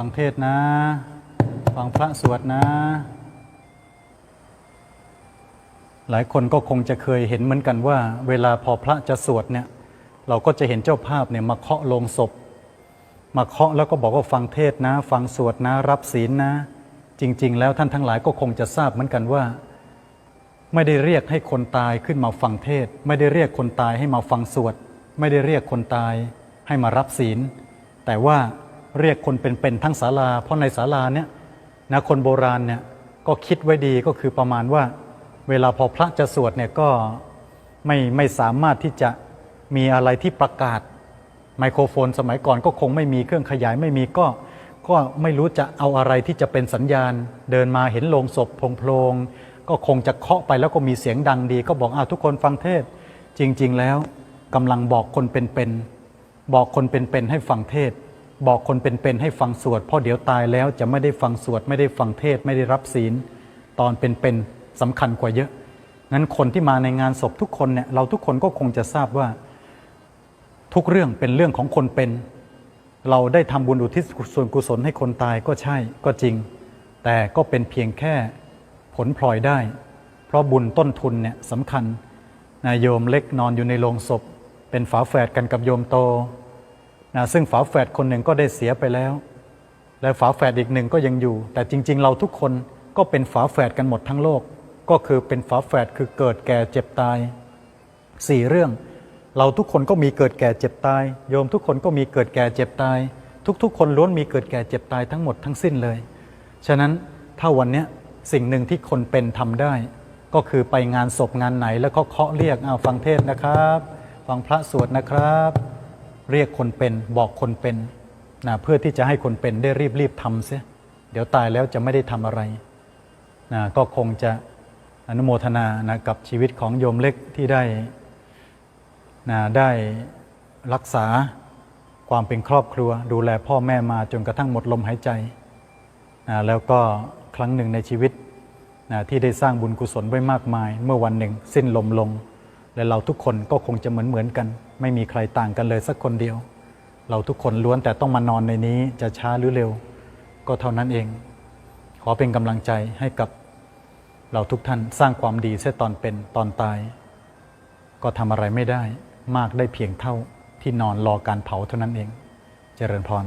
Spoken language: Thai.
ฟังเทศนะ ฟังพระสวดนะ หลายคนก็คงจะเคยเห็นเหมือนกันว่า เวลาพอพระจะสวดเนี่ย เราก็จะเห็นเจ้าภาพเนี่ยมาเคาะโลงศพ มาเคาะแล้วก็บอกว่าฟังเทศนะ ฟังสวดนะ รับศีลนะ จริง ๆ แล้วท่านทั้งหลายก็คงจะทราบเหมือนกันว่า ไม่ได้เรียกให้คนตายขึ้นมาฟังเทศ ไม่ได้เรียกคนตายให้มาฟังสวด ไม่ได้เรียกคนตายให้มารับศีล แต่ว่า เรียกคนเป็นๆทั้งศาลา เพราะในศาลาเนี่ยนะคนโบราณเนี่ยก็คิดไว้ดีก็คือประมาณว่า เวลาพอพระจะสวดเนี่ยก็ไม่ไม่สามารถที่จะมีอะไรที่ประกาศ ไมโครโฟนสมัยก่อนก็คงไม่มีเครื่องขยายไม่มีก็ก็ไม่รู้จะเอาอะไรที่จะเป็นสัญญาณ เดินมาเห็นโลงศพโพลงก็คงจะเคาะไปแล้วก็มีเสียงดังดี ก็บอกอ้าวทุกคนฟังเทศ จริง ๆ แล้วกำลังบอกคนเป็นๆบอกคนเป็นๆให้ฟังเทศ บอกคนเป็นๆให้ฟังสวดเพราะเดี๋ยวตายแล้วจะไม่ได้ฟังสวดไม่ได้ฟังเทศไม่ได้รับศีล ตอนเป็นๆสำคัญกว่าเยอะนั้นคนที่มาในงานศพทุกคนเนี่ยเราทุกคนก็คงจะทราบว่า ทุกเรื่องเป็นเรื่องของคนเป็น เราได้ทำบุญอุทิศส่วนกุศลให้คนตายก็ใช่ก็จริง แต่ก็เป็นเพียงแค่ผลพลอยได้ เพราะบุญต้นทุนเนี่ยสำคัญนายโยมเล็กนอนอยู่ในโลงศพ เป็นฝาแฝดกันกับโยมโต นะซึ่งฝาแฝดคนหนึ่งก็ได้เสียไปแล้ว และฝาแฝดอีกหนึ่งก็ยังอยู่ แต่จริง ๆ เราทุกคนก็เป็นฝาแฝดกันหมดทั้งโลก ก็คือเป็นฝาแฝดคือเกิดแก่เจ็บตายสี่เรื่อง เราทุกคนก็มีเกิดแก่เจ็บตาย โยมทุกคนก็มีเกิดแก่เจ็บตาย ทุกๆ คนล้วนมีเกิดแก่เจ็บตายทั้งหมดทั้งสิ้นเลย ฉะนั้นถ้าวันนี้สิ่งหนึ่งที่คนเป็นทำได้ ก็คือไปงานศพงานไหนแล้วก็เคาะเรียกเอาฟังเทศนะครับ ฟังพระสวดนะครับ เรียกคนเป็นบอกคนเป็นนะเพื่อที่จะให้คนเป็นได้รีบรีบๆทำเสียเดี๋ยวตายแล้วจะไม่ได้ทำอะไรนะก็คงจะอนุโมทนานะกับชีวิตของโยมเล็กที่ได้นะได้รักษาความเป็นครอบครัว ดูแลพ่อแม่มาจนกระทั่งหมดลมหายใจนะแล้วก็ครั้งหนึ่งในชีวิตนะที่ได้สร้างบุญกุศลไว้มากมาย เมื่อวันหนึ่งสิ้นลมลง และเราทุกคนก็คงจะเหมือนเหมือนกัน ไม่มีใครต่างกันเลยสักคนเดียว เราทุกคนล้วนแต่ต้องมานอนในนี้จะช้าหรือเร็ว ก็เท่านั้นเอง ขอเป็นกำลังใจให้กับเราทุกท่านสร้างความดีเสียตอนเป็นตอนตาย ก็ทำอะไรไม่ได้ มากได้เพียงเท่าที่นอนรอการเผาเท่านั้นเอง เจริญพร